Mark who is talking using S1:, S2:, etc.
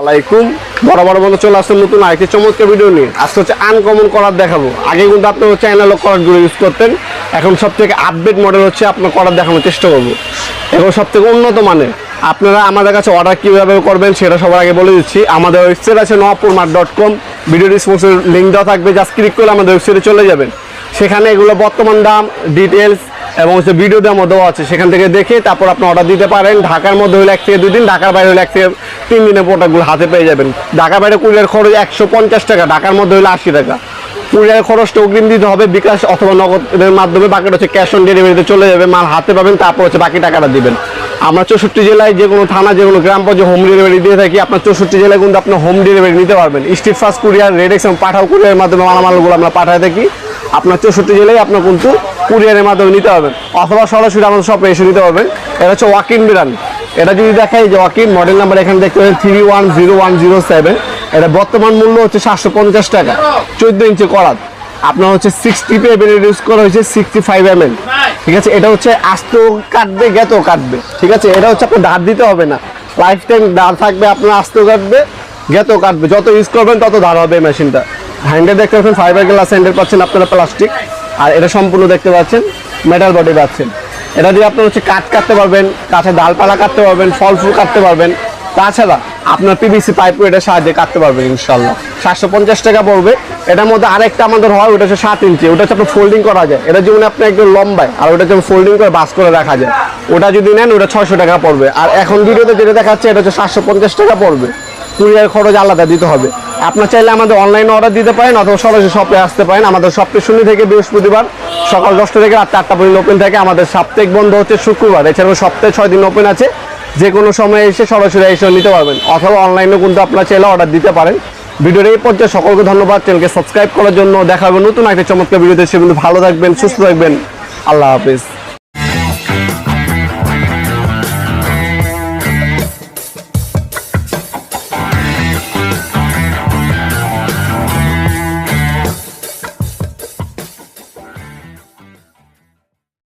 S1: আলাইকুম। বড় বড় বন্ধু চলে আসছে নতুন আরেকটি চমৎকার ভিডিও নিয়ে। আজকে হচ্ছে আনকমন করার দেখাবো। আগে কিন্তু আপনি হচ্ছে অ্যানালগ করারগুলো ইউজ করতেন। এখন সব থেকে আপডেট মডেল হচ্ছে আপনার করার দেখানোর চেষ্টা করব। এখন সব থেকে উন্নত মানের। আপনারা আমাদের কাছে অর্ডার কীভাবে করবেন সেটা সবার আগে বলে দিচ্ছি। আমাদের ওয়েবসাইট আছে Napur mart dot com video ডিসপোজের link দেওয়া থাকবে। জাস্ট ক্লিক করলে আমাদের ওয়েবসাইটে চলে যাবেন। সেখানে এগুলো বর্তমান দাম ডিটেলস এবং হচ্ছে ভিডিও দেওয়ার মধ্যেও আছে। সেখান থেকে দেখে তারপর আপনি অর্ডার দিতে পারেন। ঢাকার মধ্যে হলে এক থেকে দুই দিন, ঢাকার বাইরে হলে এক থেকে তিন দিনের প্রোডাক্টগুলো হাতে পেয়ে যাবেন। ঢাকার বাইরে কুরিয়ার খরচ একশো পঞ্চাশ টাকা, ঢাকার মধ্যে হলে আশি টাকা। কুরিয়ার খরচটা অগ্রিম দিতে হবে বিকাশ অথবা নগদের মাধ্যমে, বাকিটা হচ্ছে ক্যাশ অন ডেলিভারিতে চলে যাবে, মাল হাতে পাবেন, তারপর হচ্ছে বাকি টাকাটা দিবেন। আমরা চৌষট্টি জেলায় যে কোনো থানা, যে কোনো গ্রাম পর্যায়ে হোম ডেলিভারি দিয়ে থাকি, আপনার চৌষট্টি জেলায় কিন্তু আপনি হোম ডেলিভারি নিতে পারবেন। স্ট্রিট ফাস্ট কুরিয়ার রেডেক্স এবং পাঠাও কুরিয়ারের মাধ্যমে মালামালগুলো আমরা পাঠায় থাকি। আপনার চৌষট্টি জেলায় আপনার কিন্তু কুরিয়ারের মাধ্যমে নিতে পারবেন। অথবা সরাসরি আমাদের শপে এসে নিতে পারবেন। এটা হচ্ছে ওয়াকিং বিরান। এটা যদি দেখাই যে ওয়াকিং মডেল নাম্বার এখানে দেখতে পাবেন three one zero one zero seven এটা বর্তমান মূল্য হচ্ছে সাতশো পঞ্চাশ টাকা। চোদ্দ ইঞ্চি করাত। আপনার হচ্ছে সিক্সটি পেবেল ইউজ করা হয়েছে সিক্সটি ফাইভ এম এল ঠিক আছে? এটা হচ্ছে আস্ত কাটবে গেতেও কাটবে। ঠিক আছে? এটা হচ্ছে আপনার ধার দিতে হবে না। লাইফ টাইম ধার থাকবে, আপনার আস্ত কাটবে গেতেও কাটবে। যত ইউজ করবেন, তত ধার হবে এই মেশিনটা হ্যান্ডেল দেখতে পাচ্ছেন ফাইবার গ্লাস হ্যান্ডেল পাচ্ছেন আপনারা প্লাস্টিক আর এটা সম্পূর্ণ দেখতে পাচ্ছেন মেটাল বডি পাচ্ছেন। এটা দিয়ে আপনার হচ্ছে কাঠ কাটতে পারবেন কাঠে ডালপালা কাটতে পারবেন, ফল ফুল কাটতে পারবেন। তাছাড়া আপনার পিভিসি পাইপ এটার সাহায্যে কাটতে পারবেন ইনশাল্লাহ সাতশো পঞ্চাশ টাকা পড়বে। এটার মধ্যে আরেকটা আমাদের হয়, ওটা হচ্ছে সাত ইঞ্চি। ওটা হচ্ছে আপনার ফোল্ডিং করা যায়। এটা যেমন আপনি একদম লম্বায়, আর ওটা যেমন ফোল্ডিং করে বাস করে রাখা যায়। ওটা যদি নেন, ওটা ছয়শো টাকা পড়বে। আর এখন ভিডিওতে যেটা দেখাচ্ছে, এটা হচ্ছে সাতশো পঞ্চাশ টাকা পড়বে। কুরিয়ার খরচ আলাদা দিতে হবে। আপনার চাইলে আমাদের অনলাইনে অর্ডার দিতে পারেন, অথবা সরাসরি শপে আসতে পারেন। আমাদের শপটি শনি থেকে বৃহস্পতিবার। সকাল দশটা থেকে রাত আটটা পর্যন্ত ওপেন থাকে। আমাদের সাপ্তাহিক বন্ধ হচ্ছে শুক্রবার। এছাড়াও সপ্তাহে ছয় দিন ওপেন আছে। যে কোনো সময় এসে সরাসরি এসে নিতে পারবেন। অথবা অনলাইনেও কিন্তু আপনার চাইলে অর্ডার দিতে পারেন। ভিডিওর এই পর্যায়ে সকলকে ধন্যবাদ। চ্যানেলকে সাবস্ক্রাইব করার জন্য দেখাবেন নতুন একটা চমৎকার ভিডিওতে সে কিন্তু ভালো থাকবেন, সুস্থ থাকবেন। আল্লাহ হাফিজ।